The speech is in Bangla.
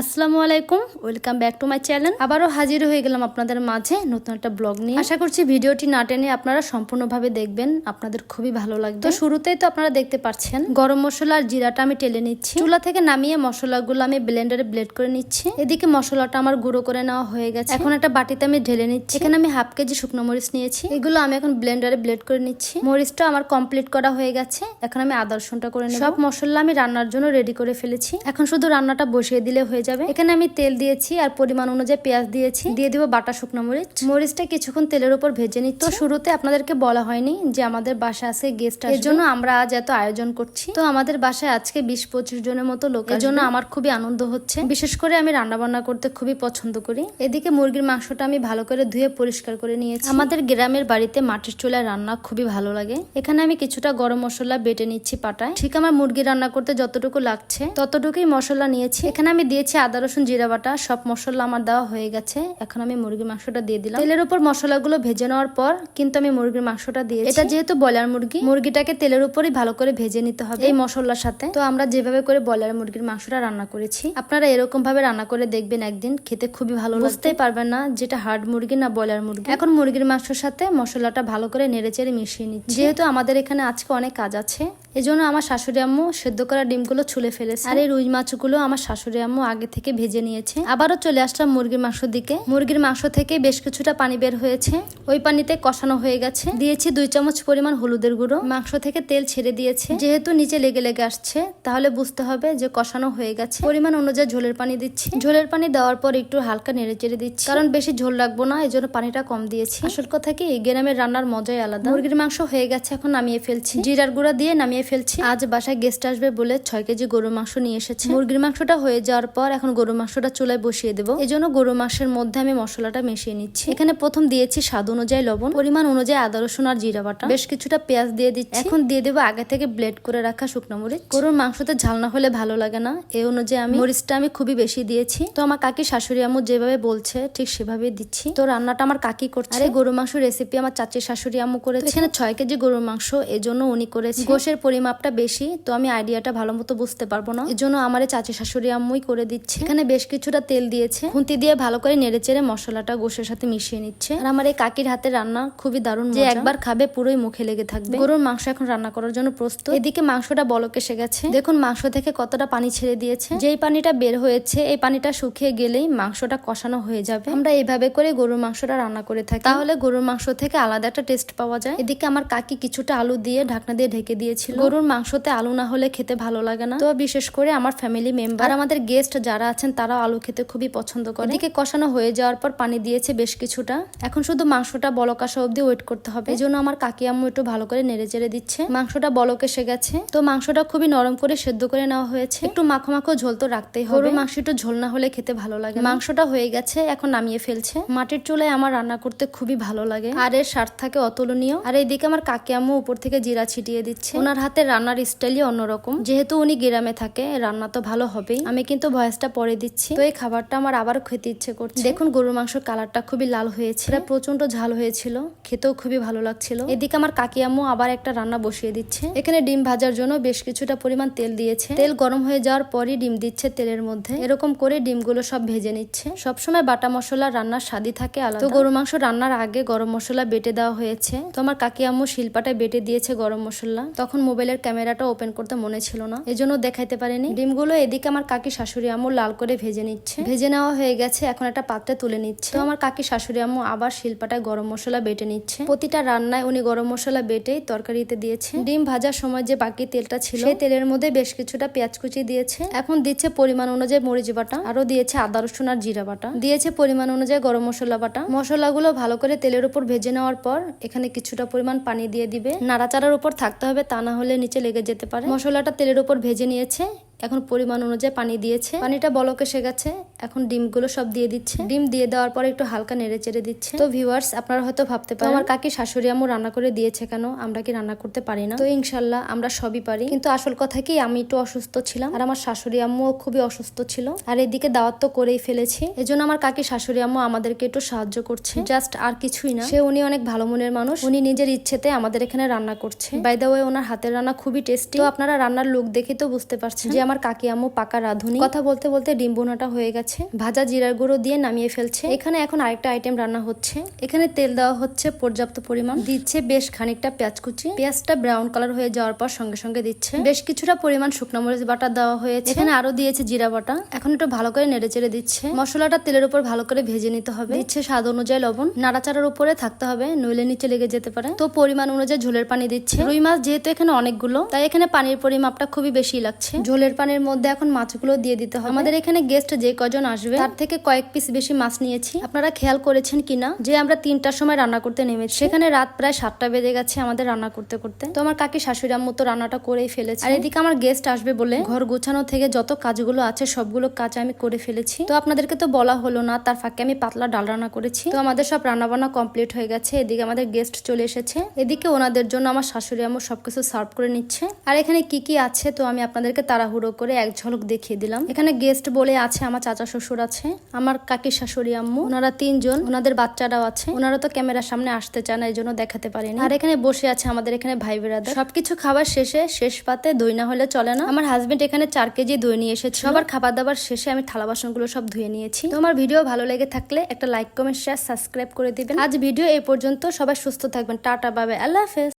আসসালামু আলাইকুম, welcome back to my channel. আবারও হাজির হয়ে গেলাম আপনাদের মাঝে নতুন একটা ব্লগ নিয়ে। আশা করছি ভিডিওটি না টেনে আপনারা সম্পূর্ণভাবে দেখবেন, আপনাদের খুবই ভালো লাগবে। তো শুরুতেই তো আপনারা দেখতে পাচ্ছেন, গরম মশলা আর জিরাটা আমি টেলে নিচ্ছি। চুলা থেকে নামিয়ে মশলাগুলো আমি ব্লেন্ডারে ব্লেড করে নিচ্ছি। এদিকে মশলাটা আমার গুঁড়ো করে নেওয়া হয়ে গেছে। এখন একটা বাটিতে আমি ঢেলে নিচ্ছি। এখানে আমি হাফ কেজি শুকনো মরিচ নিয়েছি। এগুলো আমি এখন ব্লেন্ডারে ব্লেড করে নিচ্ছি। মরিচটা আমার কমপ্লিট করা হয়ে গেছে। এখন আমি আদা রসুনটা করে নেব। সব মশলা আমি রান্নার জন্য রেডি করে ফেলেছি। এখন শুধু রান্নাটা বসিয়ে দিলে হয়ে যাবে। এখানে আমি তেল দিয়েছি আর পরিমাণ অনুযায়ী পেঁয়াজ দিয়েছি। দিয়ে দিব বাটা শুকনো মরিচ। মরিচটা কিছুক্ষণ তেলের উপর ভেজে নিচ্ছি। তো শুরুতে আপনাদেরকে বলা হয়নি যে আমাদের বাসায় আছে গেস্ট এর জন্য আমরা আজ এত আয়োজন করছি। তো আমাদের বাসায় আজকে বিশ পঁচিশ জনের মতো লোক এর জন্য আমার খুবই আনন্দ হচ্ছে। বিশেষ করে আমি রান্না বান্না করতে খুবই পছন্দ করি। এদিকে মুরগির মাংসটা আমি ভালো করে ধুয়ে পরিষ্কার করে নিয়েছি। আমাদের গ্রামের বাড়িতে মাটির চুলায় রান্না খুবই ভালো লাগে। এখানে আমি কিছুটা গরম মশলা বেটে নিচ্ছি পাটায়। ঠিক আমার মুরগি রান্না করতে যতটুকু লাগছে, ততটুকুই মশলা নিয়েছি। এখানে আমি দিয়েছি আদা রসুন জিরা বাটা সব মশলা আমার দেওয়া হয়ে গেছে। এখন আমি মুরগির মাংসটা দিয়ে দিলাম। তেলের উপর মশলাগুলো ভেজে নেওয়ার পর কিন্তু আমি মুরগির মাংসটা দিয়ে এটা যেহেতু ব্রয়লার মুরগি মুরগিটাকে তেলের উপরই ভালো করে ভেজে নিতে হবে এই মশলার সাথে। তো আমরা যেভাবে করে ব্রয়লার মুরগির মাংসটা রান্না করেছি আপনারা এরকম ভাবে রান্না করে দেখবেন একদিন খেতে খুবই ভালো বুঝতেই পারবেন না যেটা হার্ড মুরগি না ব্রয়লার মুরগি। এখন মুরগির মাংসের সাথে মশলাটা ভালো করে নেড়ে চেড়ে মিশিয়ে নিচ্ছি। যেহেতু আমাদের এখানে আজকে অনেক কাজ আছে এজন্য আমার শাশুড়ি আম্মু সেদ্ধ করা ডিমগুলো ছুলে ফেলেছে। আর এই রুই মাছগুলো আমার শাশুড়ি আম্মু আগে থেকে ভেজে নিয়েছে। আবারও চলে আসলাম মুরগির মাংস দিকে। মুরগির মাংস থেকে বেশ কিছুটা পানি বের হয়েছে। ওই পানিতে কষানো হয়ে গেছে। দিয়েছি দুই চামচ পরিমাণ হলুদের গুঁড়ো। মাংস থেকে তেল ছেড়ে দিয়েছে। যেহেতু নিচে লেগে লেগে আসছে, তাহলে বুঝতে হবে যে কষানো হয়ে গেছে। পরিমাণ অনুযায়ী ঝোলের পানি দিচ্ছি। ঝোলের পানি দেওয়ার পর একটু হালকা নেড়ে চেড়ে দিচ্ছি। কারণ বেশি ঝোল রাখব না এই জন্য পানিটা কম দিয়েছি। আসল কথা কি গ্রামের রান্নার মজাই আলাদা। মুরগির মাংস হয়ে গেছে, এখন নামিয়ে ফেলছি। জিরার গুঁড়া দিয়ে নামিয়ে ফেলছি। আজ বাসায় গেস্ট আসবে বলে ছয় কেজি গরুর মাংস নিয়ে এসেছে। মুরগির মাংসটা হয়ে যাওয়ার পর এখন গরুর মাংসটা চুলায় বসিয়ে দেবো। এই জন্য গরুর মাংসের মধ্যে আমি মশলাটা মিশিয়ে নিচ্ছি। এখানে প্রথম দিয়েছি স্বাদ অনুযায়ী লবণ, পরিমাণ অনুযায়ী আদা, রসুন আর জিরা বাটা। বেশ কিছুটা পেঁয়াজ দিয়ে দিচ্ছি। এখন দিয়ে দেবো আগে থেকে ব্লেড করে রাখা শুকনো মরিচ। গরুর মাংসতে ঝাল না হলে ভালো লাগে না। এই অনুযায়ী আমি মরিচটা আমি খুবই বেশি দিয়েছি। তো আমার কাকি শাশুড়ি আমু যেভাবে বলছে, ঠিক সেভাবে দিচ্ছি। তো রান্নাটা আমার কাকি করছে। আর গরুর মাংস রেসিপি আমার চাচি শাশুড়ি আম্মু করেছে। এখানে ছয় কেজি গরুর মাংস, এজন্য উনি করেছে। গোশের পরিমাপটা বেশি তো আমি আইডিয়াটা ভালো মতো বুঝতে পারব না। এই জন্য আমার এই চাচি শাশুড়ি আম্মুই করে দিচ্ছে। এখানে বেশ কিছুটা তেল দিয়েছে। খুন্তি দিয়ে ভালো করে নেড়ে চেড়ে মশলাটা গোশের সাথে মিশিয়ে নিচ্ছে। আর আমার এই কাকির হাতে রান্না খুবই দারুণ যে একবার খাবে পুরোই মুখে লেগে থাকবে। গরুর মাংস এখন রান্না করার জন্য প্রস্তুত। এদিকে মাংসটা বলক এসে গেছে দেখুন মাংস থেকে কতটা পানি ছেড়ে দিয়েছে। যেই পানিটা বের হয়েছে এই পানিটা শুকিয়ে গেলেই মাংসটা কষানো হয়ে যাবে। আমরা এইভাবে করে গরুর মাংসটা রান্না করে থাকি। তাহলে গরুর মাংস থেকে আলাদা একটা টেস্ট পাওয়া যায়। এদিকে আমার কাকি কিছুটা আলু দিয়ে ঢাকনা দিয়ে ঢেকে দিয়েছিল। গরুর মাংসতে আলু না হলে খেতে ভালো লাগে না। তো বিশেষ করে আমার ফ্যামিলি মেম্বার আমাদের গেস্ট যারা আছেন তারা আলু খেতে খুবই পছন্দ করে। এদিকে কষানো হয়ে যাওয়ার পর পানি দিয়েছে বেশ কিছুটা। এখন শুধু মাংসটা বলক আসা অব্দি ওয়েট করতে হবে। এই জন্য আমার কাকি আম্মু একটু ভালো করে নেড়ে চেড়ে দিচ্ছে। মাংসটা বলক এসে গেছে। তো মাংসটা খুবই নরম করে সেদ্ধ করে নেওয়া হয়েছে। একটু মাখো মাখো ঝোল তো রাখতেই হবে। মাংস একটু ঝোল না হলে খেতে ভালো লাগে মাংসটা হয়ে গেছে এখন নামিয়ে ফেলছে। মাটির চুলায় আমার রান্না করতে খুবই ভালো লাগে। আর এর স্বাদ থাকে অতুলনীয়। আর এইদিকে আমার কাকি আম্মু উপর থেকে জিরা ছিটিয়ে দিচ্ছে। ওনার হাতে রান্নার স্টাইলই অন্যরকম। যেহেতু উনি গ্রামে থাকে, রান্না তো ভালো হবেই। আমি কিন্তু ভয়েসটা পরে দিচ্ছি। তো এই খাবারটা আমার আবার খেতে ইচ্ছে করছে। দেখুন, গরুর মাংসের কালারটা খুবই লাল হয়েছে। এটা প্রচণ্ড ঝাল হয়েছিল। খেতেও খুবই ভালো লাগছিল। এদিকে আমার কাকি আম্মু আবার একটা রান্না বসিয়ে দিচ্ছে। এখানে ডিম ভাজার জন্য বেশ কিছুটা পরিমাণ তেল দিয়েছে। তেল গরম হয়ে যাওয়ার পরই ডিম দিচ্ছে তেলের মধ্যে। এরকম করে ডিমগুলো সব ভেজে নিচ্ছে। সবসময় বাটা মশলা রান্নার স্বাদই থাকে আলাদা। তো গরু মাংস রান্নার আগে গরম মশলা বেটে দেওয়া হয়েছে। তো আমার কাকি আম্মু শিল্পাটায় বেটে দিয়েছে গরম মশলা। তখন মোবাইলের ক্যামেরাটা ওপেন করতে মনে ছিল না। এজন্য দেখাইতে পারিনি। ডিমগুলো এদিকে আমার কাকি শাশুড়ি আম্মু লাল করে ভেজে নিচ্ছে। ভেজে নেওয়া হয়ে গেছে, এখন একটা পাত্রে তুলে নিচ্ছে। তো আমার কাকি শাশুড়ি আম্মু আবার শিল্পাটায় গরম মশলা বেটে নিচ্ছে। প্রতিটা রান্নায় উনি গরম মশলা বেটেই তরকারিতে দিয়েছে। ডিম ভাজার সময় যে বাকি তেলটা ছিল, সেই তেলের মধ্যে বেশ কিছুটা পেঁয়াজ কুচি দিয়েছে। এখন দিচ্ছে পরিমাণ অনুযায়ী মরিচ বাটা আরও দিয়েছে আদা, রসুন আর জিরা বাটা। দিয়েছে পরিমাণ অনুযায়ী গরম মশলা বাটা। মশলাগুলো ভালো করে তেলের উপর ভেজে নেওয়ার পর এখানে কিছুটা পরিমাণ পানি দিয়ে দিবে। নাড়াচাড়ার উপর থাকতে হবে তা না হলে নিচে লেগে যেতে পারে। মশলাটা তেলের উপর ভেজে নিয়েছে। এখন পরিমাণ অনুযায়ী পানি দিয়েছে। পানিটা বলকে এসে গেছে এখন ডিমগুলো সব দিয়ে দিচ্ছে। ডিম দিয়ে দেওয়ার পর একটু হালকা নেড়ে চেড়ে দিচ্ছে। তো ভিউয়ার্স আপনারা হয়তো ভাবতে পারেন আমার কাকি শাশুড়ি আম্মু রান্না করে দিয়েছে কেন? আমরা কি রান্না করতে পারি না? তো ইনশাল্লাহ আমরা সবই পারি। কিন্তু আসল কথা কি, আমি একটু অসুস্থ ছিলাম আর আমার শাশুড়ি আম্মু খুবই অসুস্থ ছিল। আর এদিকে দাওয়াত তো করেই ফেলেছি। এজন্য আমার কাকি শাশুড়ি আম্মু আমাদেরকে একটু সাহায্য করছে। জাস্ট আর কিছুই না। সে উনি অনেক ভালো মনের মানুষ। উনি নিজের ইচ্ছেতে আমাদের এখানে রান্না করছে। বাই দা ওয়ে ওনার হাতের রান্না খুবই টেস্টি তো আপনারা রান্নার লুক দেখে তো বুঝতে পারছেন যে আমার কাকি আম্মু পাকা রাঁধুনি। কথা বলতে বলতে ডিম বোনাটা হয়ে গেছে। ভাজা জিরার গুঁড়ো দিয়ে নামিয়ে ফেলছে। এখানে এখন আরেকটা আইটেম রান্না হচ্ছে। এখানে তেল দেওয়া হচ্ছে পর্যাপ্ত পরিমাণ। দিচ্ছে বেশ খানিকটা পেঁয়াজ কুচি। পেঁয়াজটা ব্রাউন কালার হয়ে যাওয়ার পর সঙ্গে সঙ্গে দিচ্ছে। বেশ কিছুটা পরিমাণ শুকনো মরিচ বাটা দেওয়া হয়েছে। এখানে আরও দিয়েছে জিরা বাটা। এখন একটু ভালো করে নেড়ে চেড়ে দিচ্ছে। মশলাটা তেলের উপর ভালো করে ভেজে নিতে হবে। দিচ্ছে স্বাদ অনুযায়ী লবণ। নাড়াচাড়ার উপরে থাকতে হবে, নইলে নিচে লেগে যেতে পারে। তো পরিমাণ অনুযায়ী ঝোলের পানি দিচ্ছে। রুই মাছ যেহেতু এখানে অনেকগুলো, তাই এখানে পানির পরিমাপটা খুবই বেশি লাগছে। ঝোলের পানির মধ্যে এখন মাছগুলো দিয়ে দিতে হবে। আমাদের এখানে গেস্ট যে কজন আসবে? তার থেকে কয়েক পিস বেশি মাছ নিয়েছি। আপনারা খেয়াল করেছেন কিনা? যে আমরা তিনটার সময় রান্না করতে নেমেছি। সেখানে রাত প্রায় সাতটা বেজে গেছে আমাদের রান্না করতে করতে। তো আমার কাকি শাশুড়ি আম্মু তো রান্নাটা করেই ফেলেছে। আর এদিকে আমার গেস্ট আসবে বলে ঘর গোছানো থেকে যত কাজগুলো আছে সবগুলো কাজ আমি করে ফেলেছি। তো আপনাদেরকে তো বলা হলো না তার ফাঁকে আমি পাতলা ডাল রান্না করেছি। তো আমাদের সব রান্না বান্না কমপ্লিট হয়ে গেছে। এদিকে আমাদের গেস্ট চলে এসেছে। এদিকে ওনাদের জন্য আমার শাশুড়ি আম্মু সবকিছু সার্ভ করে নিচ্ছে। আর এখানে কি কি আছে তো আমি আপনাদেরকে তাড়াহুড়ো করে এক ঝলক দেখিয়ে দিলাম। এখানে গেস্ট বলে আছে আমার চাচা শ্বশুর আছে, আমার কাকি শাশুড়ি আম্মু। ওনারা তিনজন, ওনাদের বাচ্চারাও আছে। ওনারা তো ক্যামেরার সামনে আসতে চান এই জন্য দেখাতে পারেনি। আর এখানে বসে আছে আমাদের এখানে ভাই বেড়াদার সবকিছু খাবার শেষে, শেষ পাতে দই না হলে চলে না। আমার হাজবেন্ড এখানে চার কেজি দই নিয়ে এসেছে। সবার খাবার দাবার শেষে আমি থালা বাসনগুলো সব ধুয়ে নিয়েছি। তো আমার ভিডিও ভালো লেগে থাকলে একটা লাইক কমেন্ট শেয়ার সাবস্ক্রাইব করে দিবেন। আজ ভিডিও এই পর্যন্ত। সবাই সুস্থ থাকবেন। টাটা বাবে আল্লাহ হাফেজ।